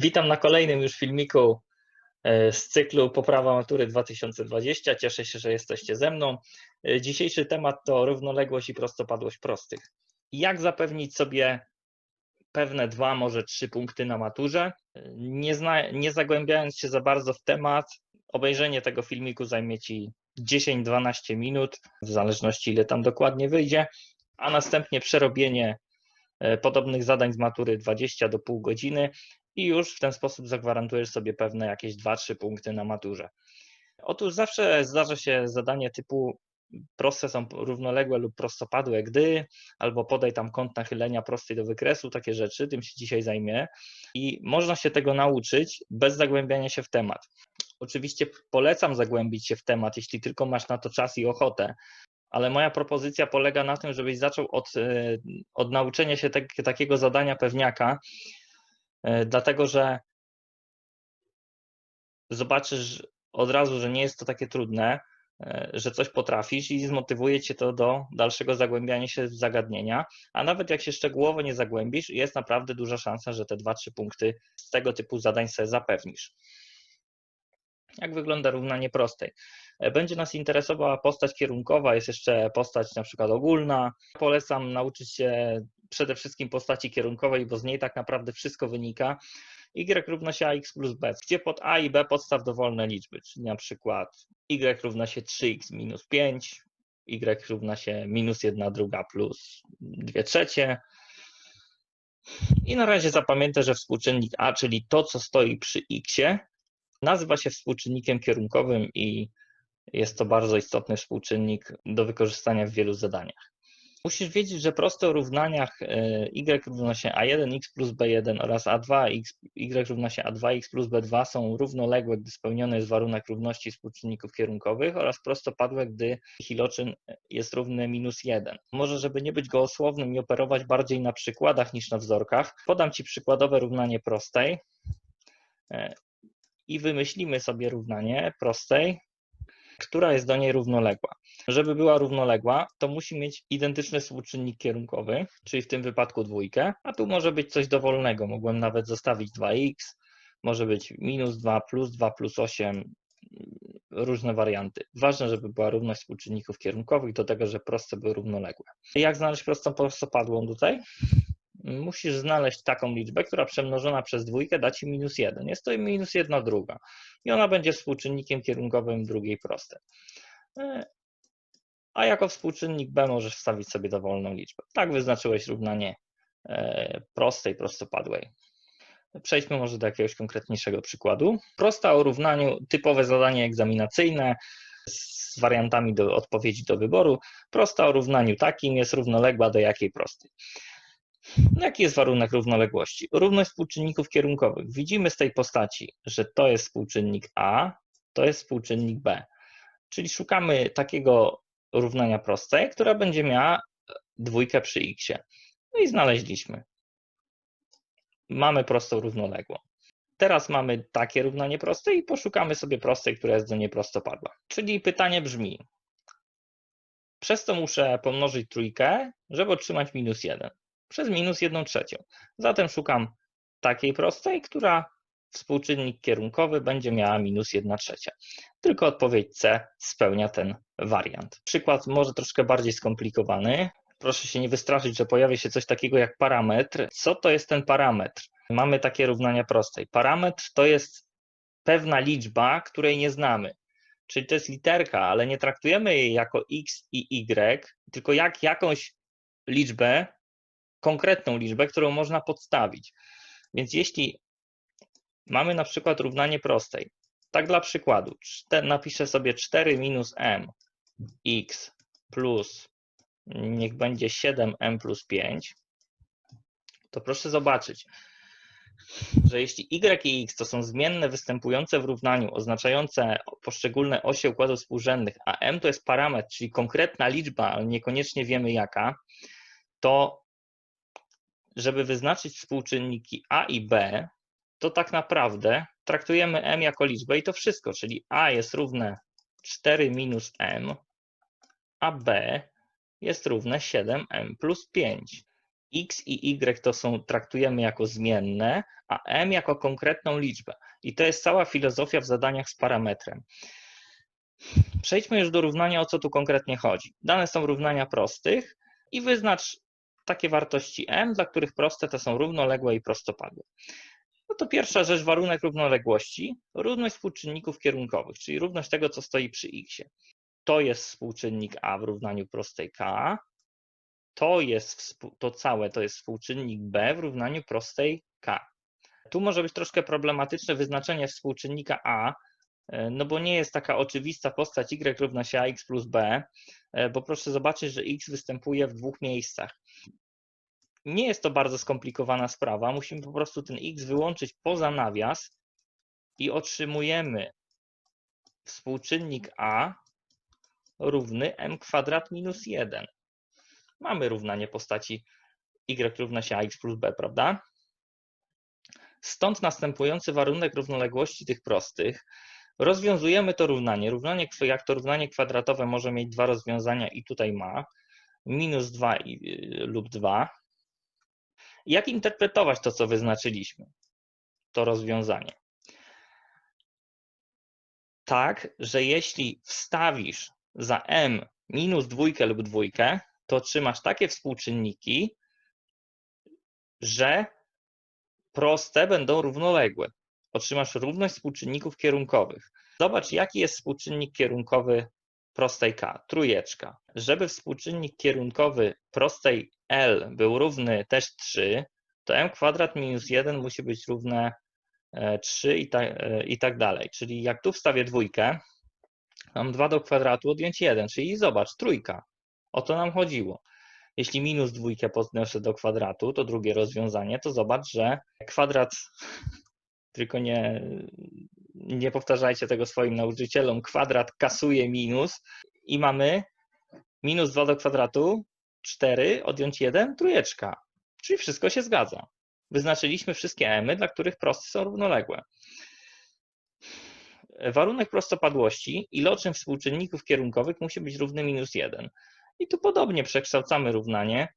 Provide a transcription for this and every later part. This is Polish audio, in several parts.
Witam na kolejnym już filmiku e, z cyklu Poprawa Matury 2020. Cieszę się, że jesteście ze mną. E, Dzisiejszy temat to równoległość i prostopadłość prostych. Jak zapewnić sobie pewne dwa, może trzy punkty na maturze? E, Nie, zna, nie zagłębiając się za bardzo w temat, obejrzenie tego filmiku zajmie Ci 10-12 minut, w zależności ile tam dokładnie wyjdzie, a następnie przerobienie podobnych zadań z matury 20 do pół godziny i już w ten sposób zagwarantujesz sobie pewne jakieś 2-3 punkty na maturze. Otóż zawsze zdarza się zadanie typu proste są równoległe lub prostopadłe, gdy, albo podaj tam kąt nachylenia prosty do wykresu, takie rzeczy, tym się dzisiaj zajmie i można się tego nauczyć bez zagłębiania się w temat. Oczywiście polecam zagłębić się w temat, jeśli tylko masz na to czas i ochotę, ale moja propozycja polega na tym, żebyś zaczął od, e, od nauczenia się tak, takiego zadania pewniaka, dlatego że zobaczysz od razu, że nie jest to takie trudne, e, że coś potrafisz i zmotywuje cię to do dalszego zagłębiania się w zagadnienia, a nawet jak się szczegółowo nie zagłębisz, jest naprawdę duża szansa, że te 2-3 punkty z tego typu zadań sobie zapewnisz. Jak wygląda równanie prostej? Będzie nas interesowała postać kierunkowa, jest jeszcze postać na przykład ogólna. Polecam nauczyć się przede wszystkim postaci kierunkowej, bo z niej tak naprawdę wszystko wynika. y równa się ax plus b, gdzie pod a i b podstaw dowolne liczby, czyli na przykład y równa się 3x minus 5, y równa się minus 1 druga plus 2 trzecie. I na razie zapamiętaj, że współczynnik a, czyli to, co stoi przy xie, nazywa się współczynnikiem kierunkowym i jest to bardzo istotny współczynnik do wykorzystania w wielu zadaniach. Musisz wiedzieć, że proste o równaniach y równa się a1x plus b1 oraz a2 y równa się a2x plus b2 są równoległe, gdy spełniony jest warunek równości współczynników kierunkowych oraz prostopadłe, gdy ich iloczyn jest równy minus 1. Może, żeby nie być gołosłownym i operować bardziej na przykładach niż na wzorkach, podam Ci przykładowe równanie prostej i wymyślimy sobie równanie prostej, która jest do niej równoległa. Żeby była równoległa, to musi mieć identyczny współczynnik kierunkowy, czyli w tym wypadku dwójkę, a tu może być coś dowolnego. Mogłem nawet zostawić 2x, może być minus 2, plus 2, plus 8, różne warianty. Ważne, żeby była równość współczynników kierunkowych do tego, że proste były równoległe. Jak znaleźć prostą prostopadłą tutaj? Musisz znaleźć taką liczbę, która przemnożona przez dwójkę da ci minus 1. Jest to minus 1 druga. I ona będzie współczynnikiem kierunkowym drugiej prostej. A jako współczynnik b możesz wstawić sobie dowolną liczbę. Tak wyznaczyłeś równanie prostej, prostopadłej. Przejdźmy może do jakiegoś konkretniejszego przykładu. Prosta o równaniu, typowe zadanie egzaminacyjne z wariantami do odpowiedzi do wyboru. Prosta o równaniu takim jest równoległa do jakiej prostej. No jaki jest warunek równoległości? Równość współczynników kierunkowych. Widzimy z tej postaci, że to jest współczynnik A, to jest współczynnik B. Czyli szukamy takiego równania prostej, która będzie miała dwójkę przy x. No i znaleźliśmy. Mamy prostą równoległą. Teraz mamy takie równanie proste i poszukamy sobie prostej, która jest do niej prostopadła. Czyli pytanie brzmi, przez to muszę pomnożyć trójkę, żeby otrzymać minus 1 przez minus 1 trzecią. Zatem szukam takiej prostej, która współczynnik kierunkowy będzie miała minus 1 trzecia. Tylko odpowiedź C spełnia ten wariant. Przykład może troszkę bardziej skomplikowany. Proszę się nie wystraszyć, że pojawi się coś takiego jak parametr. Co to jest ten parametr? Mamy takie równania prostej. Parametr to jest pewna liczba, której nie znamy. Czyli to jest literka, ale nie traktujemy jej jako x i y, tylko jak jakąś liczbę konkretną liczbę, którą można podstawić. Więc jeśli mamy na przykład równanie prostej, tak dla przykładu, napiszę sobie 4 minus m x plus niech będzie 7m plus 5, to proszę zobaczyć, że jeśli y i x to są zmienne występujące w równaniu, oznaczające poszczególne osie układów współrzędnych, a m to jest parametr, czyli konkretna liczba, ale niekoniecznie wiemy jaka, to żeby wyznaczyć współczynniki a i b, to tak naprawdę traktujemy m jako liczbę i to wszystko, czyli a jest równe 4 minus m, a b jest równe 7m plus 5. x i y to są, traktujemy jako zmienne, a m jako konkretną liczbę. I to jest cała filozofia w zadaniach z parametrem. Przejdźmy już do równania, o co tu konkretnie chodzi. Dane są równania prostych i wyznacz takie wartości m, dla których proste to są równoległe i prostopadłe. No to pierwsza rzecz, warunek równoległości, równość współczynników kierunkowych, czyli równość tego, co stoi przy x. To jest współczynnik a w równaniu prostej k, to jest to całe to jest współczynnik b w równaniu prostej k. Tu może być troszkę problematyczne wyznaczenie współczynnika a, no bo nie jest taka oczywista postać y równa się ax plus b, e, bo proszę zobaczyć, że x występuje w dwóch miejscach. Nie jest to bardzo skomplikowana sprawa, musimy po prostu ten x wyłączyć poza nawias i otrzymujemy współczynnik a równy m kwadrat minus 1 mamy równanie postaci y równa się ax plus b, prawda? Stąd następujący warunek równoległości tych prostych. Rozwiązujemy to równanie. Równanie, jak to równanie kwadratowe może mieć dwa rozwiązania i tutaj ma minus 2 y, lub 2. Jak interpretować to, co wyznaczyliśmy? To rozwiązanie. Tak, że jeśli wstawisz za m minus dwójkę lub dwójkę, to otrzymasz takie współczynniki, że proste będą równoległe. Otrzymasz równość współczynników kierunkowych. Zobacz, jaki jest współczynnik kierunkowy prostej k, trójeczka. Żeby współczynnik kierunkowy prostej L był równy też 3, to m kwadrat minus 1 musi być równe 3 e, i tak, i tak dalej. Czyli jak tu wstawię dwójkę, mam 2 do kwadratu odjąć 1, czyli zobacz, trójka. O to nam chodziło. Jeśli minus dwójkę podniosę do kwadratu, to drugie rozwiązanie, to zobacz, że kwadrat, tylko nie, nie powtarzajcie tego swoim nauczycielom, kwadrat kasuje minus i mamy minus 2 do kwadratu, 4, odjąć 1, trójeczka. Czyli wszystko się zgadza. Wyznaczyliśmy wszystkie emy, dla których prosty są równoległe. Warunek prostopadłości iloczyn współczynników kierunkowych musi być równy minus 1. I tu podobnie przekształcamy równanie.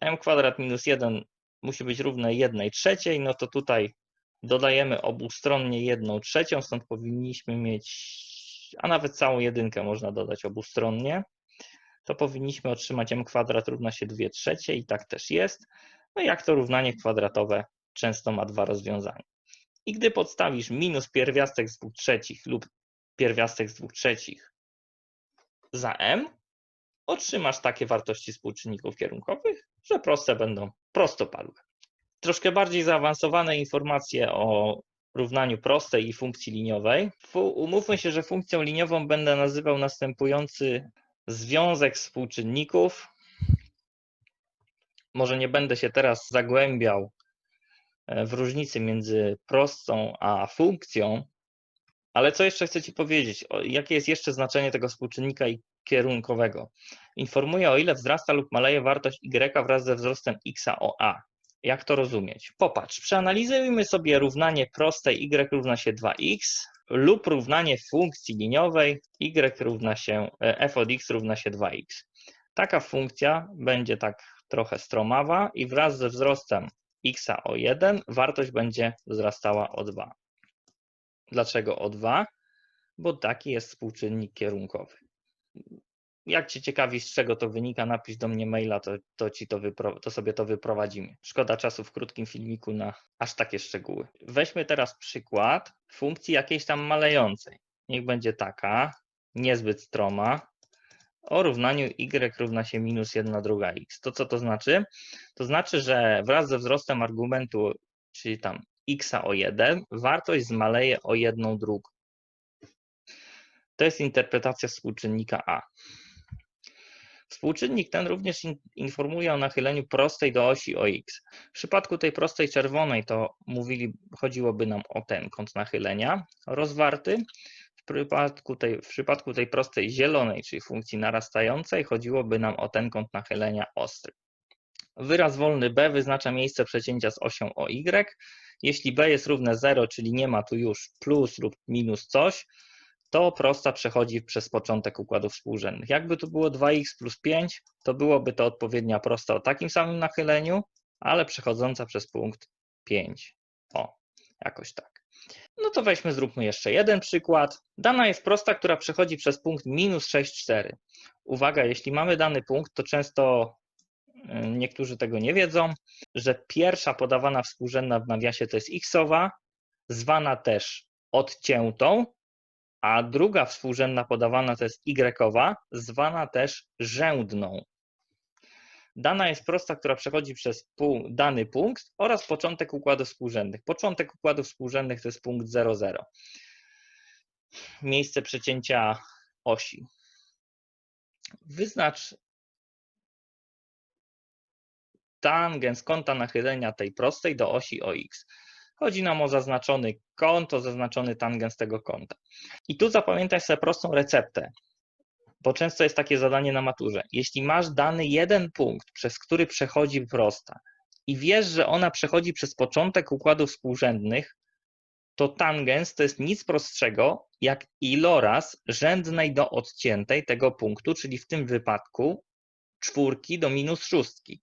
m kwadrat minus 1 musi być równe 1 trzeciej, no to tutaj dodajemy obustronnie 1 trzecią, stąd powinniśmy mieć, a nawet całą jedynkę można dodać obustronnie. To powinniśmy otrzymać m kwadrat równa się 2 trzecie i tak też jest. No jak to równanie kwadratowe często ma dwa rozwiązania. I gdy podstawisz minus pierwiastek z 2 trzecich lub pierwiastek z 2 trzecich za m, otrzymasz takie wartości współczynników kierunkowych, że proste będą prostopadłe. Troszkę bardziej zaawansowane informacje o równaniu prostej i funkcji liniowej. Umówmy się, że funkcją liniową będę nazywał następujący związek współczynników. Może nie będę się teraz zagłębiał e, w różnicy między prostą a funkcją, ale co jeszcze chcę Ci powiedzieć? Jakie jest jeszcze znaczenie tego współczynnika i kierunkowego? Informuje o ile wzrasta lub maleje wartość y wraz ze wzrostem x o a. Jak to rozumieć? Popatrz, przeanalizujmy sobie równanie prostej y równa się 2x lub równanie funkcji liniowej y równa się, e, f od x równa się 2x. Taka funkcja będzie tak trochę stromawa i wraz ze wzrostem x o 1 wartość będzie wzrastała o 2. Dlaczego o 2? Bo taki jest współczynnik kierunkowy. Jak Cię ciekawi, z czego to wynika, napisz do mnie maila, to, to, ci to, wypro, to sobie to wyprowadzimy. Szkoda czasu w krótkim filmiku na aż takie szczegóły. Weźmy teraz przykład funkcji jakiejś tam malejącej. Niech będzie taka, niezbyt stroma, o równaniu y równa się minus 1 druga x. To co to znaczy? To znaczy, że wraz ze wzrostem argumentu, czyli tam x o 1, wartość zmaleje o 1 drugą. To jest interpretacja współczynnika a. Współczynnik ten również informuje o nachyleniu prostej do osi o x. W przypadku tej prostej czerwonej to mówili, chodziłoby nam o ten kąt nachylenia rozwarty. W przypadku, tej, w przypadku tej prostej zielonej, czyli funkcji narastającej, chodziłoby nam o ten kąt nachylenia ostry. Wyraz wolny b wyznacza miejsce przecięcia z osią o y. Jeśli b jest równe 0, czyli nie ma tu już plus lub minus coś, to prosta przechodzi przez początek układów współrzędnych. Jakby tu było 2x plus 5, to byłoby to odpowiednia prosta o takim samym nachyleniu, ale przechodząca przez punkt 5. O, jakoś tak. No to weźmy, zróbmy jeszcze jeden przykład. Dana jest prosta, która przechodzi przez punkt minus 6,4. Uwaga, jeśli mamy dany punkt, to często y, niektórzy tego nie wiedzą, że pierwsza podawana współrzędna w nawiasie to jest xowa, zwana też odciętą, a druga współrzędna podawana to jest y, zwana też rzędną. Dana jest prosta, która przechodzi przez dany punkt oraz początek układów współrzędnych. Początek układów współrzędnych to jest punkt 00. Miejsce przecięcia osi. Wyznacz tangens kąta nachylenia tej prostej do osi OX. Chodzi nam o zaznaczony kąt, o zaznaczony tangens tego kąta. I tu zapamiętaj sobie prostą receptę, bo często jest takie zadanie na maturze. Jeśli masz dany jeden punkt, przez który przechodzi prosta i wiesz, że ona przechodzi przez początek układów współrzędnych, to tangens to jest nic prostszego jak iloraz rzędnej do odciętej tego punktu, czyli w tym wypadku czwórki do minus szóstki.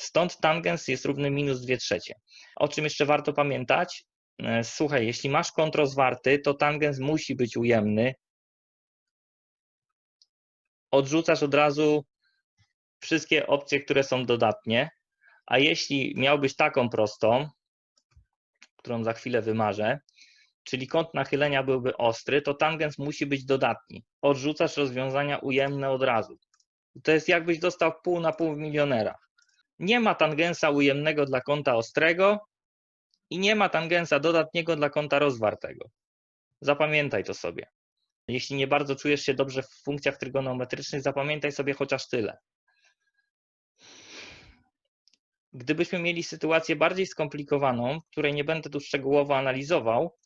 Stąd tangens jest równy minus 2 trzecie. O czym jeszcze warto pamiętać? E, słuchaj, jeśli masz kąt rozwarty, to tangens musi być ujemny. Odrzucasz od razu wszystkie opcje, które są dodatnie, a jeśli miałbyś taką prostą, którą za chwilę wymarzę, czyli kąt nachylenia byłby ostry, to tangens musi być dodatni. Odrzucasz rozwiązania ujemne od razu. To jest jakbyś dostał pół na pół w milionerach. Nie ma tangensa ujemnego dla kąta ostrego i nie ma tangensa dodatniego dla kąta rozwartego. Zapamiętaj to sobie. Jeśli nie bardzo czujesz się dobrze w funkcjach trygonometrycznych, zapamiętaj sobie chociaż tyle. Gdybyśmy mieli sytuację bardziej skomplikowaną, której nie będę tu szczegółowo analizował,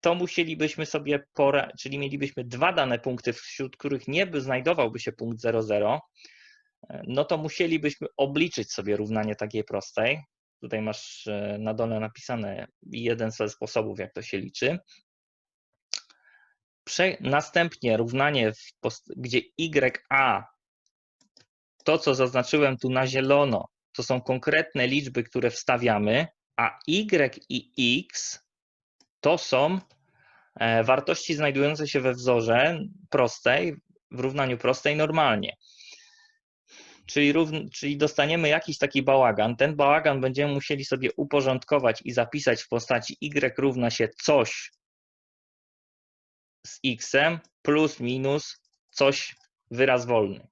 to musielibyśmy sobie, pora, czyli mielibyśmy dwa dane punkty, wśród których nie by znajdowałby się punkt 00, no to musielibyśmy obliczyć sobie równanie takiej prostej. Tutaj masz e, na dole napisane jeden ze sposobów, jak to się liczy. Prze następnie równanie, gdzie ya, to co zaznaczyłem tu na zielono, to są konkretne liczby, które wstawiamy, a y i x to są e, wartości znajdujące się we wzorze prostej, w równaniu prostej normalnie czyli, czyli dostaniemy jakiś taki bałagan. Ten bałagan będziemy musieli sobie uporządkować i zapisać w postaci y równa się coś z x plus minus coś wyraz wolny.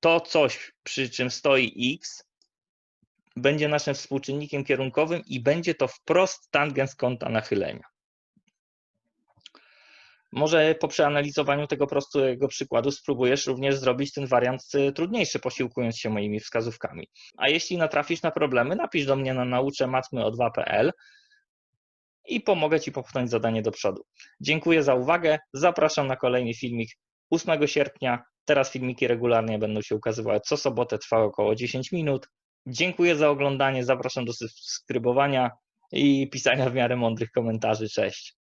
To coś, przy czym stoi x, będzie naszym współczynnikiem kierunkowym i będzie to wprost tangens kąta nachylenia. Może po przeanalizowaniu tego prostego przykładu spróbujesz również zrobić ten wariant y, trudniejszy, posiłkując się moimi wskazówkami. A jeśli natrafisz na problemy, napisz do mnie na nauczę matmy o 2.pl i pomogę Ci popchnąć zadanie do przodu. Dziękuję za uwagę. Zapraszam na kolejny filmik 8 sierpnia. Teraz filmiki regularnie będą się ukazywały co sobotę, trwa około 10 minut. Dziękuję za oglądanie. Zapraszam do subskrybowania i pisania w miarę mądrych komentarzy. Cześć.